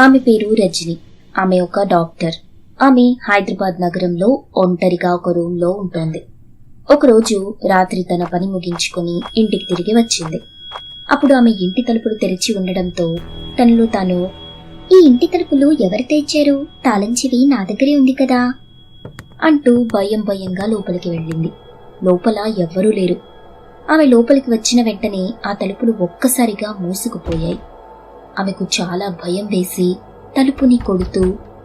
ఆమె పేరు రజని. ఆమె ఒక డాక్టర్. ఆమె హైదరాబాద్ నగరంలో ఒంటరిగా ఒక రూమ్లో ఉంటుంది. ఒకరోజు రాత్రి తన పని ముగించుకొని ఇంటికి తిరిగి వచ్చింది. అప్పుడు ఆమె ఇంటి తలుపులు తెరిచి ఉండడంతో తనలో తాను ఈ ఇంటి తలుపులు ఎవరు తెచ్చారు తాళం చెవి నా దగ్గరే ఉంది కదా? అంటూ భయం భయంగా లోపలికి వెళ్ళింది. లోపల ఎవ్వరూ లేరు. ఆమె లోపలికి వచ్చిన వెంటనే ఆ తలుపులు ఒక్కసారిగా మూసుకుపోయాయి. ఆమెకు చాలా భయం వేసి తలుపుని కొడుతూ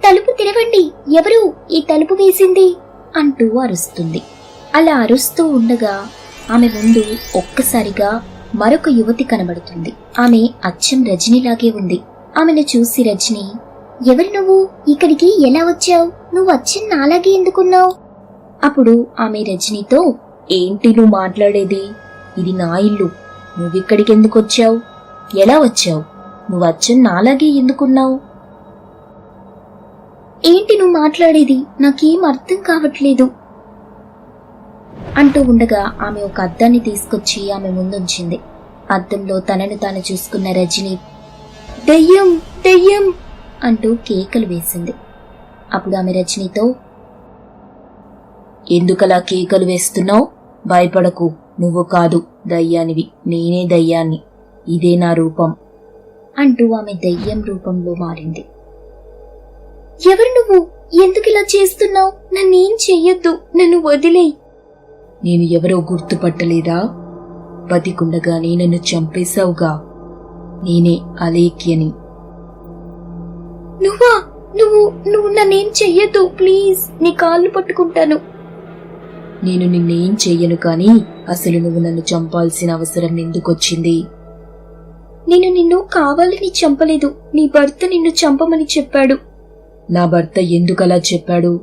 తలుపు తెరవండి ఎవరు ఈ తలుపు వేసింది? అంటూ అరుస్తుంది. అలా అరుస్తూ ఉండగా ఆమె ముందు ఒక్కసారిగా మరొక యువతి కనబడుతుంది. ఆమె అచ్చం రజనీలాగే ఉంది. ఆమెను చూసి రజని ఎవరు నువ్వు? ఇక్కడికి ఎలా వచ్చావు? నువ్వు అచ్చం నాలాగే ఎందుకున్నావు? అప్పుడు ఆమె రజనీతో ఏంటి నువ్వు మాట్లాడేది? ఇది నా ఇల్లు. నువ్విక్కడికి ఎందుకు వచ్చావు? ఎలా వచ్చావు? నువ్వు అచ్చం నాలాగే ఎందుకున్నావు? ఏంటి నువ్వు మాట్లాడేది? నాకేం అర్థం కావట్లేదు. అంటూ ఉండగా ఆమె ఒక అద్దాన్ని తీసుకొచ్చి ఆమె ముందుంచింది. అద్దంలో తనను తాను చూసుకున్న రజని దెయ్యం దెయ్యం! అంటూ కేకలు వేసింది. అప్పుడు ఆమె రజనీతో ఎందుకలా కేకలు వేస్తున్నావు? భయపడకు. నువ్వు కాదు దయ్యానివి. నేనే దయ్యాన్ని. ఇదే నా రూపం. అంటూ ఆమె దయ్యం రూపంలో మారింది. ఎవరు నువ్వు? ఎందుకు ఇలా చేస్తున్నావు? నన్నేం చెయ్యొద్దు. నన్ను వదిలేయి. నేను ఎవరో గుర్తుపట్టలేదా? బతికుండగానే నన్ను చంపేశావుగా. నేనే అలేఖ్యని. నువ్వా? నువ్వు నువ్వు నన్నేం చెయ్యొద్దు. ప్లీజ్ నీ కాళ్ళు పట్టుకుంటాను. నేను నిన్నేం చెయ్యను కానీ అసలు నువ్వు నన్ను చంపాల్సిన అవసరం ఎందుకొచ్చింది? నేను నిన్ను కావాలని చంపలేదు. నీ భర్త నిన్ను చంపమని చెప్పాడు. నా భర్త ఎందుకలా చెప్పాడు?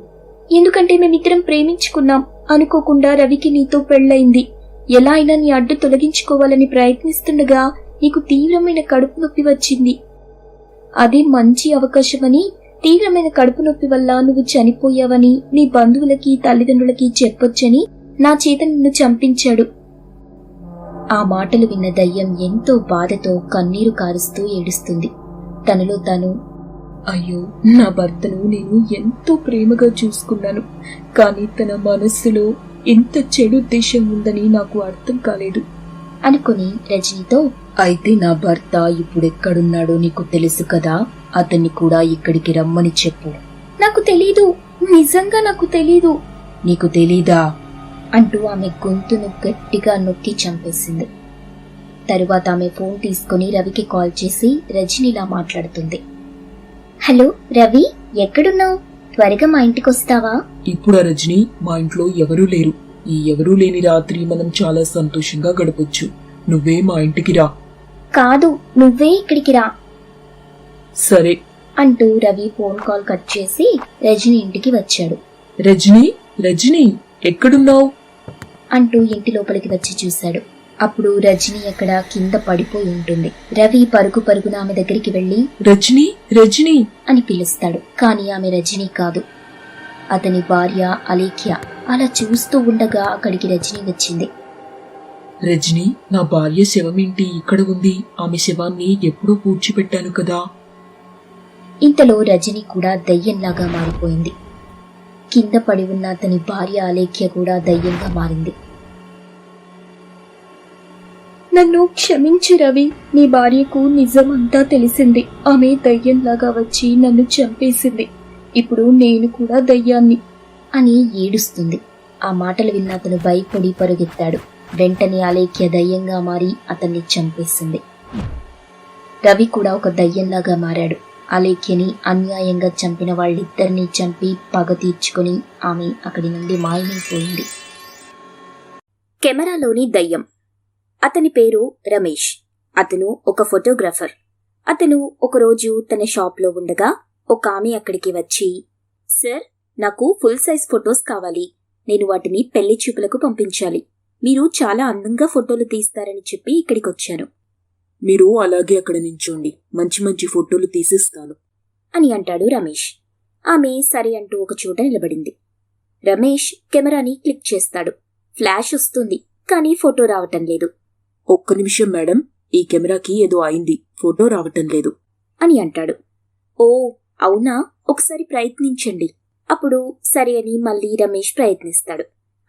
ఎందుకంటే మేమిద్దరం ప్రేమించుకున్నాం. అనుకోకుండా రవికి నీతో పెళ్ళయింది. ఎలా అయినా నీ అడ్డు తొలగించుకోవాలని ప్రయత్నిస్తుండగా నీకు తీవ్రమైన కడుపు నొప్పి వచ్చింది. అదే మంచి అవకాశమని తీవ్రమైన కడుపు నొప్పి వల్ల నువ్వు చనిపోయావని నీ బంధువులకి తల్లిదండ్రులకి చెప్పొచ్చని నా చేత నిన్ను చంపించాడు. ఆ మాటలు విన్న దయ్యం ఎంతో బాధతో కన్నీరు కారుస్తూ ఏడుస్తుంది. తనలో తాను అయ్యో నా భర్తను నేను ఎంతో ప్రేమగా చూసుకున్నాను. కానీ తన మనస్సులో ఎంత చెడు ఉద్దేశం ఉందని నాకు అర్థం కాలేదు. అనుకుని రజనీతో అయితే నా భర్త ఇప్పుడెక్కడున్నాడో నీకు తెలుసు కదా. అతన్ని కూడా ఇక్కడికి రమ్మని చెప్పు. నాకు తెలీదు. నిజంగా నాకు తెలీదు. నీకు తెలీదా? అంటూ ఆమె గొంతును గట్టిగా నొక్కి చంపేసింది. తరువాత ఆమె ఫోన్ తీసుకుని రవికి కాల్ చేసి రజనీలా మాట్లాడుతుంది. హలో రవి ఎక్కడున్నావు? త్వరగా మా ఇంటికి వస్తావా? ఇప్పుడు రజని మా ఇంట్లో ఎవరూ లేరు. ఈ ఎవరూ లేని రాత్రి మనం చాలా సంతోషంగా గడపొచ్చు. నువ్వే మా ఇంటికి రా. కాదు నువ్వే ఇక్కడికి రా. సరే. అంటూ రవి ఫోన్ కాల్ కట్ చేసి రజని ఇంటికి వచ్చాడు. రజని రజని ఎక్కడున్నావు? అంటూ ఇంటి లోపలికి వచ్చి చూశాడు. అప్పుడు రజని అక్కడ కింద పడిపోయి ఉంటుంది. రవి పరుగు పరుగున ఆమె దగ్గరికి వెళ్ళి రజని రజని! అని పిలుస్తాడు. కానీ ఆమె రజని కాదు. అతని భార్య అలేఖ్య అలా చూస్తూ ఉండగా అక్కడికి రజని వచ్చింది. రజని నా భార్య శవమేంటి ఇక్కడ ఉంది? ఆమె శవాన్ని ఎప్పుడూ పూడ్చిపెట్టాను కదా. ఇంతలో రజని కూడా దయ్యంలాగా మారిపోయింది. కింద పడి ఉన్న అతని భార్య అలేఖ్య కూడా దయ్యంగా మారింది. నన్ను క్షమించు రవి నీ భార్యకు నిజమంతా తెలిసింది. ఆమె దయ్యంలాగా వచ్చి నన్ను చంపేసింది. ఇప్పుడు నేను కూడా దయ్యాన్ని. అని ఏడుస్తుంది. ఆ మాటలు విన్న అతను భయపడి పరుగెత్తాడు. వెంటనే అలేఖ్య దయ్యంగా మారి అతన్ని చంపేసింది. రవి కూడా ఒక దయ్యంలాగా మారాడు. అలేఖ్యని అన్యాయంగా చంపిన వాళ్ళిద్దరినీ చంపి పగ తీర్చుకొని ఆమె అక్కడి నుండి మాయమైపోయింది కెమెరాలోని దయ్యం. అతని పేరు రమేష్. అతను ఒక ఫోటోగ్రాఫర్. అతను ఒకరోజు తన షాప్లో ఉండగా ఒక ఆమె అక్కడికి వచ్చి సార్ నాకు ఫుల్ సైజ్ ఫొటోస్ కావాలి. నేను వాటిని పెళ్ళి చూపులకు పంపించాలి. మీరు చాలా అందంగా ఫోటోలు తీస్తారని చెప్పి ఇక్కడికి వచ్చాను మీరు అలాగే అక్కడ నించోండి. మంచి మంచి ఫోటోలు తీసిస్తాను. అని అంటాడు రమేష్. ఆమె సరే అంటూ ఒక చోట నిలబడింది. రమేష్ కెమెరాని క్లిక్ చేస్తాడు. ఫ్లాష్ వస్తుంది కానీ ఫోటో రావటం లేదు. ఒక్క నిమిషం మేడం ఈ కెమెరాకి ఏదో అయింది ఫోటో రావటం లేదు. అని అంటాడు. ఓ అవునా? ఒకసారి ప్రయత్నించండి. అప్పుడు సరే అని మళ్ళీ రమేష్ ప్రయత్నిస్తాడు.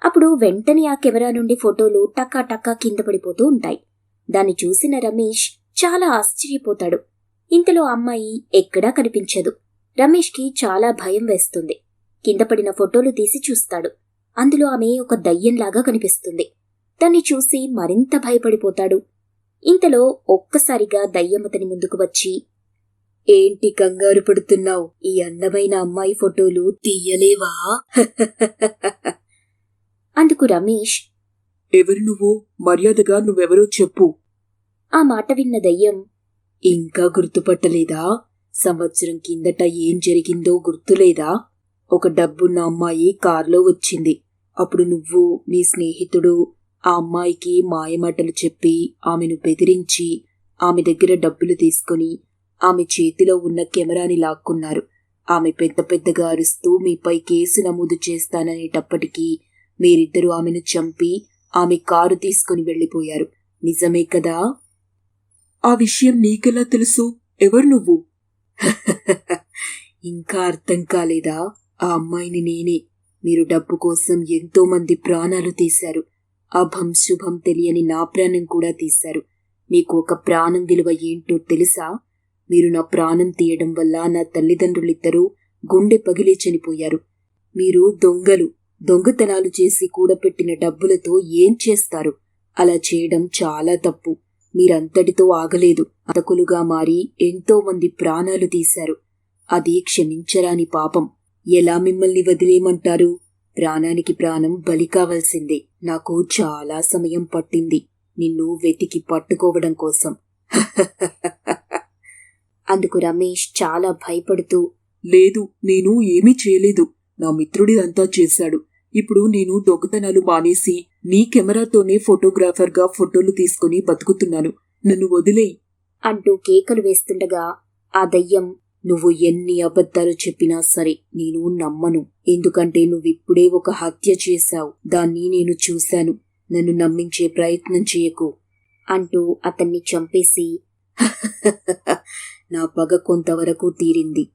అప్పుడు వెంటనే ఆ కెమెరా నుండి ఫోటోలు టక్కా టక్కా కింద పడిపోతూ ఉంటాయి. దాన్ని చూసిన రమేష్ చాలా ఆశ్చర్యపోతాడు. ఇంతలో అమ్మాయి ఎక్కడా కనిపించదు. రమేష్కి చాలా భయం వేస్తుంది. కింద పడిన ఫోటోలు తీసి చూస్తాడు. అందులో ఆమె ఒక దయ్యంలాగా కనిపిస్తుంది. దాన్ని చూసి మరింత భయపడిపోతాడు. ఇంతలో ఒక్కసారిగా దయ్యమతని ముందుకు వచ్చి ఏంటి కంగారు పడుతున్నావు? ఈ అందమైన అమ్మాయి ఫోటోలు తీయలేవా? అందుకు రమేష్ ఎవరు నువ్వు? మర్యాదగా నువ్వెవరో చెప్పు. ఆ మాట విన్న దయ్యం ఇంకా గుర్తుపట్టలేదా? సంవత్సరం కిందట ఏం జరిగిందో గుర్తులేదా? ఒక డబ్బున్న అమ్మాయి కారులో వచ్చింది. అప్పుడు నువ్వు నీ స్నేహితుడు ఆ అమ్మాయికి మాయమాటలు చెప్పి ఆమెను బెదిరించి ఆమె దగ్గర డబ్బులు తీసుకుని ఆమె చేతిలో ఉన్న కెమెరాని లాక్కున్నారు. ఆమె పెద్ద పెద్దగా అరుస్తూ మీపై కేసు నమోదు చేస్తాననేటప్పటికీ మీరిద్దరూ ఆమెను చంపి ఆమె కారు తీసుకుని వెళ్ళిపోయారు. నిజమే కదా? ఆ విషయం నీకెలా తెలుసు? ఎవరు నువ్వు? ఇంకా అర్థం కాలేదా? ఆ అమ్మాయిని నేనే. మీరు డబ్బు కోసం ఎంతో మంది ప్రాణాలు తీశారు. అభం శుభం తెలియని నా ప్రాణం కూడా తీశారు. మీకు ఒక ప్రాణం విలువ ఏంటో తెలుసా? మీరు నా ప్రాణం తీయడం వల్ల నా తల్లిదండ్రులిద్దరూ గుండె పగిలి చనిపోయారు. మీరు దొంగలు. దొంగతనాలు చేసి కూడపెట్టిన డబ్బులతో ఏం చేస్తారు? అలా చేయడం చాలా తప్పు. మీరంతటితో ఆగలేదు. అతకులుగా మారి ఎంతో మంది ప్రాణాలు తీశారు. అది క్షమించరాని పాపం. ఎలా మిమ్మల్ని వదిలేయమంటారు? ప్రాణానికి ప్రాణం బలి కావాల్సిందే. నాకు చాలా సమయం పట్టింది. నిన్ను వెతికి పట్టుకోవడం కోసం. అందుకు రమేష్ చాలా భయపడుతూ లేదు నేను ఏమీ చేయలేదు. నా మిత్రుడిదంతా చేశాడు. ఇప్పుడు నేను దొంగతనాలు మానేసి నీ కెమెరాతోనే ఫోటోగ్రాఫర్గా ఫోటోలు తీసుకుని బతుకుతున్నాను. నన్ను వదిలేయి. అంటూ కేకలు వేస్తుండగా ఆ దయ్యం నువ్వు ఎన్ని అబద్ధాలు చెప్పినా సరే నేను నమ్మను. ఎందుకంటే నువ్విప్పుడే ఒక హత్య చేశావు. దాన్ని నేను చూశాను. నన్ను నమ్మించే ప్రయత్నం చేయకు. అంటూ అతన్ని చంపేసి నా పగ కొంతవరకు తీరింది.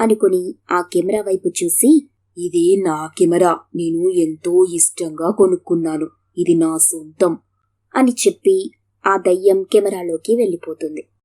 అనుకుని ఆ కెమెరా వైపు చూసి ఇది నా కెమెరా. నేను ఎంతో ఇష్టంగా కొనుక్కున్నాను. ఇది నా సొంతం అని చెప్పి ఆ దయ్యం కెమెరాలోకి వెళ్ళిపోతుంది.